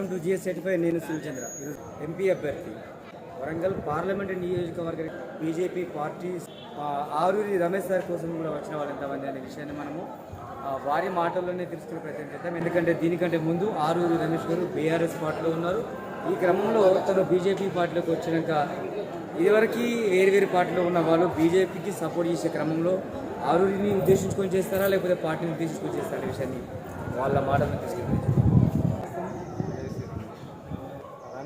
Welcome to GS certify నేను Shivachandra. MP అభ్యర్థి. Warangal parliament నియోజకవర్గ BJP party Aroori Ramesh sir కోసం కూడా వచ్చిన వాళ్ళు ఎంతమంది అనే విషయాన్ని మనము వారి మాటల్లోనే తెలుసుకునే ప్రయత్నం చేద్దాం. ఎందుకంటే దీనికంటే ముందు ఆరూరి రమేష్ గారు బీఆర్ఎస్ పార్టీలో ఉన్నారు. ఈ క్రమంలో తను బీజేపీ పార్టీలోకి వచ్చినాక ఇదివరకు వేరువేరు వేరు పార్టీలో ఉన్న వాళ్ళు బీజేపీకి సపోర్ట్ చేసే క్రమంలో ఆరూరిని ఉద్దేశించుకొని చేస్తారా లేకపోతే పార్టీని ఉద్దేశించుకొని చేస్తారా విషయాన్ని వాళ్ళ మాటలను తీసుకెళ్ళి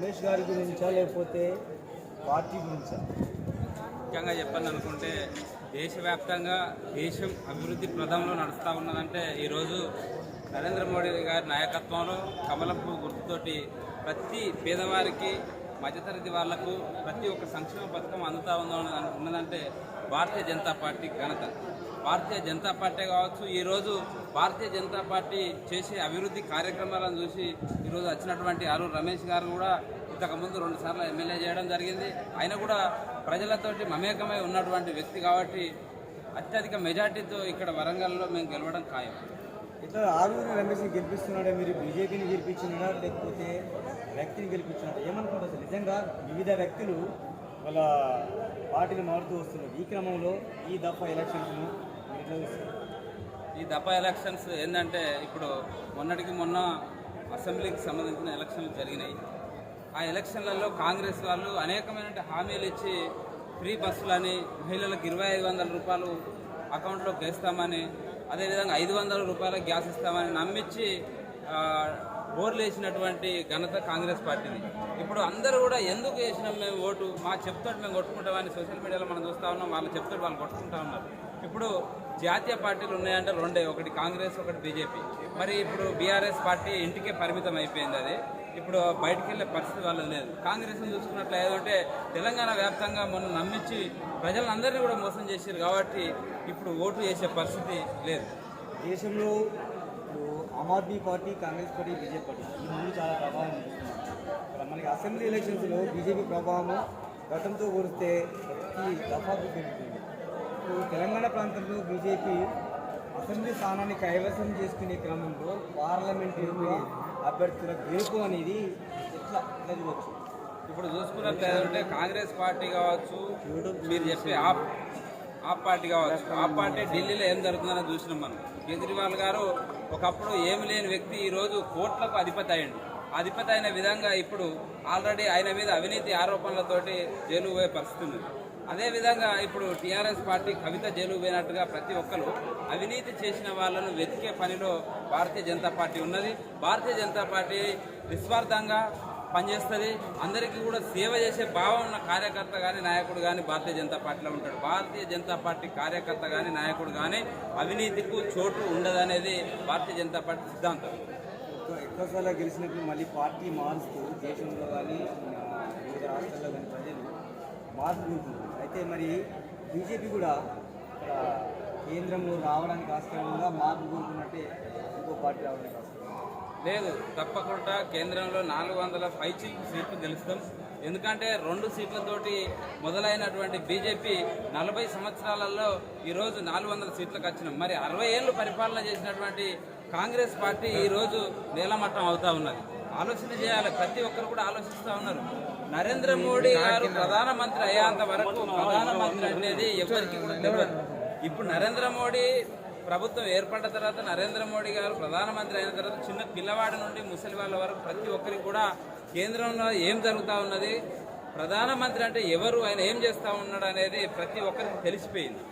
రమేష్ గారి గురించా లేకపోతే పార్టీ గురించా? ముఖ్యంగా చెప్పండి అనుకుంటే దేశవ్యాప్తంగా దేశం అభివృద్ధి ప్రదంలో నడుస్తూ ఉన్నదంటే ఈరోజు నరేంద్ర మోడీ గారి నాయకత్వంలో కమలపు గుర్తుతోటి ప్రతి పేదవారికి మధ్యతరగతి వాళ్ళకు ప్రతి ఒక్క సంక్షేమ పథకం అందుతా ఉందో ఉన్నదంటే భారతీయ జనతా పార్టీ ఘనత. భారతీయ జనతా పార్టీ కావచ్చు ఈరోజు భారతీయ జనతా పార్టీ చేసే అభివృద్ధి కార్యక్రమాలను చూసి ఈరోజు వచ్చినటువంటి అరుణ్ రమేష్ గారు కూడా ఇంతకుముందు రెండు సార్లు ఎమ్మెల్యే చేయడం జరిగింది. ఆయన కూడా ప్రజలతోటి మమేకమై ఉన్నటువంటి వ్యక్తి కాబట్టి అత్యధిక మెజార్టీతో ఇక్కడ వరంగల్లో మేము గెలవడం ఖాయం. ఇట్లా ఆరుగురు రమేష్ని గెలిపిస్తున్నాడా మీరు బీజేపీని గెలిపించినారా లేకపోతే వ్యక్తిని గెలిపించినారా ఏమనుకుంటారు నిజంగా వివిధ వ్యక్తులు వాళ్ళ పార్టీలు మారుతూ వస్తున్నారు ఈ క్రమంలో ఈ దఫా ఎలక్షన్స్ను ఎట్లా చూస్తారు? ఈ దఫా ఎలక్షన్స్ ఏంటంటే ఇప్పుడు మొన్నటికి మొన్న అసెంబ్లీకి సంబంధించిన ఎలక్షన్లు జరిగినాయి. ఆ ఎలక్షన్లలో కాంగ్రెస్ వాళ్ళు అనేకమైన హామీలు ఇచ్చి ఫ్రీ బస్సులని మహిళలకు ఇరవై ఐదు వందల రూపాయలు అకౌంట్లోకి వేస్తామని అదేవిధంగా ఐదు వందల రూపాయల గ్యాస్ ఇస్తామని నమ్మించి బోర్లు వేసినటువంటి ఘనత కాంగ్రెస్ పార్టీది. ఇప్పుడు అందరూ కూడా ఎందుకు వేసినాం మేము ఓటు? మా చెప్తాడు మేము కొట్టుకుంటామని సోషల్ మీడియాలో మనం చూస్తా ఉన్నాం వాళ్ళు చెప్తాడు వాళ్ళు కొట్టుకుంటా ఉన్నారు. ఇప్పుడు జాతీయ పార్టీలు ఉన్నాయంటే రెండే ఒకటి కాంగ్రెస్ ఒకటి బీజేపీ. మరి ఇప్పుడు బీఆర్ఎస్ పార్టీ ఇంటికే పరిమితం అయిపోయింది అది. ఇప్పుడు బయటికి వెళ్ళే పరిస్థితి వాళ్ళది లేదు. కాంగ్రెస్ని చూసుకున్నట్లు ఏదంటే తెలంగాణ వ్యాప్తంగా మొన్న నమ్మించి ప్రజలందరినీ కూడా మోసం చేశారు కాబట్టి ఇప్పుడు ఓటు వేసే పరిస్థితి లేదు. దేశంలో ఇప్పుడు Aam Aadmi party Congress party BJP party ఈ మూడు చాలా ప్రభావం ఇక్కడ మనకి అసెంబ్లీ ఎలక్షన్స్లో బీజేపీ ప్రభావం గతంతో పోలిస్తే ప్రతి దఫాకు పెరుగుతుంది ఇప్పుడు తెలంగాణ ప్రాంతంలో బీజేపీ అసెంబ్లీ స్థానాన్ని కైవసం చేసుకునే క్రమంలో పార్లమెంట్ అభ్యర్థుల గెలుపు అనేది ఎట్లా ఎట్లా చూడవచ్చు ఇప్పుడు చూసుకున్నట్లయితే కాంగ్రెస్ పార్టీ కావచ్చు మీరు చెప్పే ఆప్ ఆప్ పార్టీ కావచ్చు. ఆప్ పార్టీ ఢిల్లీలో ఏం జరుగుతుందని చూసినాం మనం. కేజ్రీవాల్ గారు ఒకప్పుడు ఏమి లేని వ్యక్తి ఈరోజు కోట్లకు అధిపతి అయ్యిండు. అధిపతి అయిన విధంగా ఇప్పుడు ఆల్రెడీ ఆయన మీద అవినీతి ఆరోపణలతోటి జైలు పోయే పరిస్థితి ఉంది అదేవిధంగా ఇప్పుడు టీఆర్ఎస్ పార్టీ కవిత జైలు పోయినట్టుగా ప్రతి ఒక్కరు అవినీతి చేసిన వాళ్ళను వెతికే పనిలో భారతీయ జనతా పార్టీ ఉన్నది. భారతీయ జనతా పార్టీ నిస్వార్థంగా పనిచేస్తుంది. అందరికీ కూడా సేవ చేసే భావం ఉన్న కార్యకర్త కానీ నాయకుడు కానీ భారతీయ జనతా పార్టీలో ఉంటాడు. భారతీయ జనతా పార్టీ కార్యకర్త కానీ నాయకుడు కానీ అవినీతికు చోటు ఉండదనేది భారతీయ జనతా పార్టీ సిద్ధాంతం. ఎక్కువ ఎక్కువసార్లు గెలిచినప్పుడు మళ్ళీ పార్టీ మారుస్తూ దేశంలో కానీ వివిధ రాష్ట్రాల్లో కానీ ప్రజలు మార్పు అయితే మరి బీజేపీ కూడా కేంద్రంలో రావడానికి ఆస్కారంగా మార్పు కోరుకున్నట్టే ఇంకో పార్టీ రావడానికి ఆస్కారం లేదు తప్పకుండా కేంద్రంలో నాలుగు వందల పైచి సీట్లు గెలుస్తాం. ఎందుకంటే రెండు సీట్లతోటి మొదలైనటువంటి బీజేపీ నలభై సంవత్సరాలలో ఈరోజు నాలుగు వందల సీట్లకు వచ్చినాం. మరి అరవై ఏళ్ళు పరిపాలన చేసినటువంటి కాంగ్రెస్ పార్టీ ఈరోజు నేలమట్టం అవుతా ఉన్నది. ఆలోచన చేయాలి ప్రతి ఒక్కరు కూడా ఆలోచిస్తూ ఉన్నారు. నరేంద్ర మోడీ గారు ప్రధానమంత్రి అయ్యేంత వరకు ప్రధానమంత్రి అనేది ఎవరికి కూడా ఇప్పుడు నరేంద్ర మోడీ ప్రభుత్వం ఏర్పడ్డ తర్వాత నరేంద్ర మోడీ గారు ప్రధానమంత్రి అయిన తర్వాత చిన్న పిల్లవాడి నుండి ముసలి వాళ్ళ వరకు ప్రతి ఒక్కరికి కూడా కేంద్రంలో ఏం జరుగుతూ ఉన్నది? ప్రధానమంత్రి అంటే ఎవరు? ఆయన ఏం చేస్తూ ఉన్నాడు అనేది ప్రతి ఒక్కరికి తెలిసిపోయింది.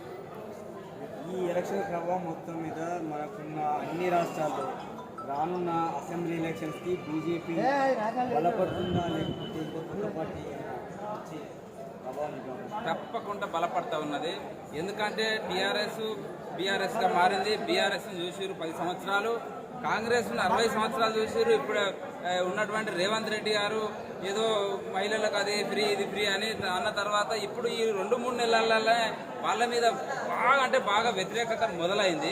ఈ ఎలక్షన్ ప్రభావం మొత్తం మీద మనకున్న అన్ని రాష్ట్రాల్లో రానున్న అసెంబ్లీ ఎలక్షన్స్కి బీజేపీ బలపడుతుందా లేకపోతే ఇంకో కొత్త పార్టీ తప్పకుండా బలపడతా ఉన్నది. ఎందుకంటే టీఆర్ఎస్ బీఆర్ఎస్గా మారింది. బీఆర్ఎస్ని చూసిరు పది సంవత్సరాలు. కాంగ్రెస్ను అరవై సంవత్సరాలు చూసిరు ఇప్పుడు ఉన్నటువంటి రేవంత్ రెడ్డి గారు ఏదో మహిళలకు అది ఫ్రీ ఇది ఫ్రీ అని అన్న తర్వాత ఇప్పుడు ఈ రెండు మూడు నెలలనే వాళ్ళ మీద బాగా అంటే బాగా వ్యతిరేకత మొదలైంది.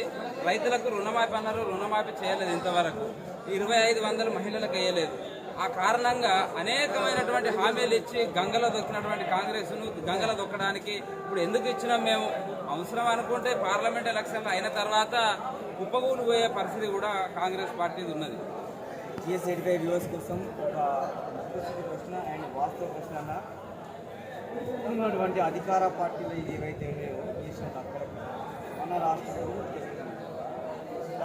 రైతులకు రుణమాఫీ అన్నారు. రుణమాఫీ చేయలేదు ఇంతవరకు. ఇరవై ఐదు వందలు మహిళలకు వేయలేదు. ఆ కారణంగా అనేకమైనటువంటి హామీలు ఇచ్చి గంగలో దొక్కినటువంటి కాంగ్రెస్ను గంగలో దొక్కడానికి ఇప్పుడు ఎందుకు ఇచ్చినాం మేము? అవసరం అనుకుంటే పార్లమెంట్ ఎలక్షన్లు అయిన తర్వాత కుప్పగూలు పోయే పరిస్థితి కూడా కాంగ్రెస్ పార్టీది ఉన్నది. జిఎస్ ఎయిటీ ఫైవ్ వ్యూవర్స్ కోసం ఒక ప్రశ్న అండ్ వాస్తవ ప్రశ్న అన్న. ఉన్నటువంటి అధికార పార్టీలు ఏవైతే ఉన్నాయో దేశంలో మన రాష్ట్రంలో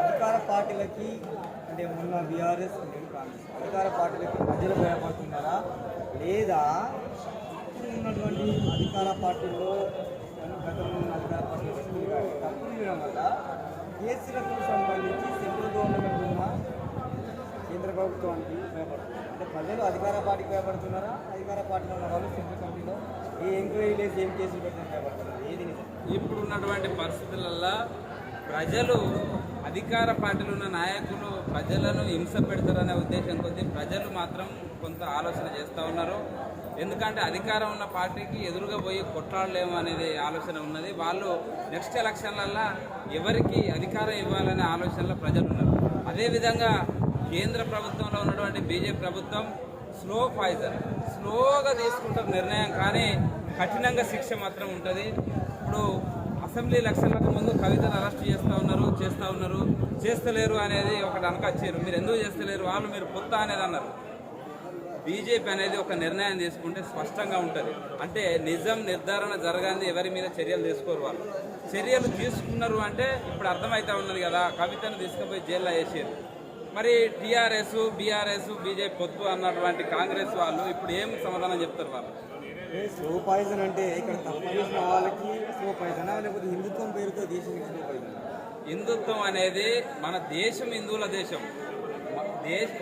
అధికార పార్టీలకి అంటే మొన్న బీఆర్ఎస్ అధికార పార్టీలకి ప్రజలు భయపడుతున్నారా? లేదా ఇప్పుడు ఉన్నటువంటి అధికార పార్టీల్లో గతంలో ఉన్న అధికార పార్టీ కానీ తప్పులు చేయడం వల్ల కేసులకు సంబంధించి సెంట్రల్ గవర్నమెంట్ ఉన్న కేంద్ర ప్రభుత్వానికి భయపడుతున్నారు. అంటే ప్రజలు అధికార పార్టీకి భయపడుతున్నారా? అధికార పార్టీలో ఉన్న వాళ్ళు సెంట్రల్ కమిటీలో ఏ ఎంక్వైరీ లేదు ఏం కేసులు పెట్టినా భయపడుతున్నారు. ఏది ఇప్పుడు ఉన్నటువంటి పరిస్థితులలో ప్రజలు అధికార పార్టీలు ఉన్న నాయకులు ప్రజలను హింస పెడతారనే ఉద్దేశం కొద్దీ ప్రజలు మాత్రం కొంత ఆలోచన చేస్తూ ఉన్నారు. ఎందుకంటే అధికారం ఉన్న పార్టీకి ఎదురుగా పోయి కొట్లాడలేము అనేది ఆలోచన ఉన్నది. వాళ్ళు నెక్స్ట్ ఎలక్షన్లల్లో ఎవరికి అధికారం ఇవ్వాలనే ఆలోచనలో ప్రజలు ఉన్నారు. అదేవిధంగా కేంద్ర ప్రభుత్వంలో ఉన్నటువంటి బీజేపీ ప్రభుత్వం స్లో పాయిజన్ స్లోగా తీసుకుంటారు నిర్ణయం కానీ కఠినంగా శిక్ష మాత్రం ఉంటుంది. ఇప్పుడు అసెంబ్లీ ఎలక్షన్లకు ముందు కవితను అరెస్ట్ చేస్తూ ఉన్నారు. చేస్తూ ఉన్నారు. చేస్తలేరు అనేది ఒకటి అనకొచ్చారు మీరు ఎందుకు చేస్తలేరు? వాళ్ళు మీరు పొత్త అనేది అన్నారు. బీజేపీ అనేది ఒక నిర్ణయం తీసుకుంటే స్పష్టంగా ఉంటుంది. అంటే నిజం నిర్ధారణ జరగాంది ఎవరి మీద చర్యలు తీసుకోరు వాళ్ళు. చర్యలు తీసుకున్నారు అంటే ఇప్పుడు అర్థమవుతా ఉన్నది కదా కవితను తీసుకుపోయి జైల్లో వేసారు. మరి టీఆర్ఎస్ బీఆర్ఎస్ బీజేపీ పొత్తు అన్నటువంటి కాంగ్రెస్ వాళ్ళు ఇప్పుడు ఏం సమాధానం చెప్తారు వాళ్ళు? స్లో పాయిజన్ అంటే ఇక్కడ తప్పు చేసిన వాళ్ళకి స్లో పాయిజన్ లేకపోతే హిందుత్వం పేరుతో దేశం స్లో పాయిజన్ హిందుత్వం అనేది మన దేశం హిందువుల దేశం.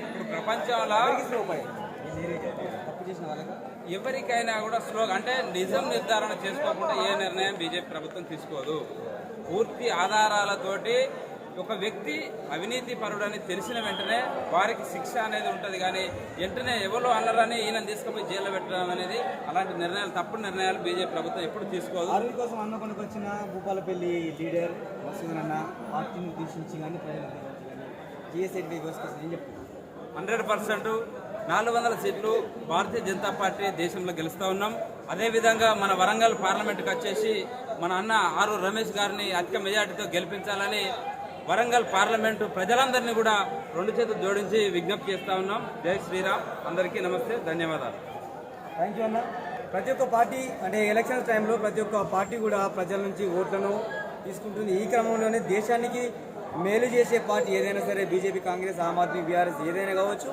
ఇప్పుడు ప్రపంచంలో ఎవరికైనా కూడా స్లో అంటే నిజం నిర్ధారణ చేసుకోకుండా ఏ నిర్ణయం బీజేపీ ప్రభుత్వం తీసుకోదు. పూర్తి ఆధారాలతోటి ఒక వ్యక్తి అవినీతి పరుడని తెలిసిన వెంటనే వారికి శిక్ష అనేది ఉంటుంది కానీ వెంటనే ఎవరు అన్నరని ఈయన తీసుకుపోయి జైల్లో పెట్టడం అనేది అలాంటి నిర్ణయాలు తప్పుడు నిర్ణయాలు బీజేపీ ప్రభుత్వం ఎప్పుడు తీసుకోదు. ఆర్మీ కోసం అన్నకొండకు వచ్చిన భూపాలపల్లి లీడర్ అన్న పార్టీని ఉద్దేశించి కానీ జిఎస్ఐటీ కోసం ఏం హండ్రెడ్ పర్సెంట్ నాలుగు వందల సీట్లు భారతీయ జనతా పార్టీ దేశంలో గెలుస్తూ ఉన్నాం. అదేవిధంగా మన వరంగల్ పార్లమెంట్కి వచ్చేసి మన అన్న ఆరు రమేష్ గారిని అధిక మెజార్టీతో గెలిపించాలని వరంగల్ పార్లమెంటు ప్రజలందరినీ కూడా రెండు చేతులు జోడించి విజ్ఞప్తి చేస్తా ఉన్నాం. జై శ్రీరామ్. అందరికీ నమస్తే. ధన్యవాదాలు. థ్యాంక్ యూ అన్న. ప్రతి ఒక్క పార్టీ అంటే ఎలక్షన్స్ టైంలో ప్రతి ఒక్క పార్టీ కూడా ప్రజల నుంచి ఓట్లను తీసుకుంటుంది. ఈ క్రమంలోనే దేశానికి మేలు చేసే పార్టీ ఏదైనా సరే బీజేపీ కాంగ్రెస్ ఆమ్ ఆద్మీ బీఆర్ఎస్ ఏదైనా కావచ్చు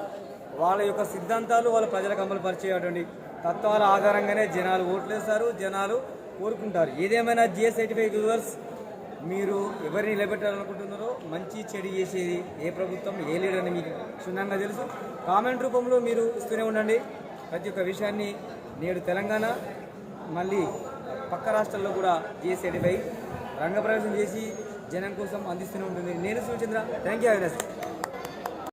వాళ్ళ యొక్క సిద్ధాంతాలు వాళ్ళ ప్రజలకు అమలుపరిచేటువంటి తత్వాల ఆధారంగానే జనాలు ఓట్లు వేస్తారు జనాలు కోరుకుంటారు. ఏదేమైనా జిఎస్ ఎయిటీ ఫైవ్ వ్యూవర్స్ మీరు ఎవరిని నిలబెట్టాలనుకుంటున్నారో మంచి చెడు చేసేది ఏ ప్రభుత్వం ఏ లీడర్ అని మీకు క్షుణ్ణంగా తెలుసు. కామెంట్ రూపంలో మీరు ఇస్తూనే ఉండండి. ప్రతి ఒక్క విషయాన్ని నేడు తెలంగాణ మళ్ళీ పక్క రాష్ట్రాల్లో కూడా జిఎస్ రంగప్రవేశం చేసి జనం కోసం అందిస్తూనే ఉంటుంది. నేను సూచంద్ర థ్యాంక్ యూ అవినాశ్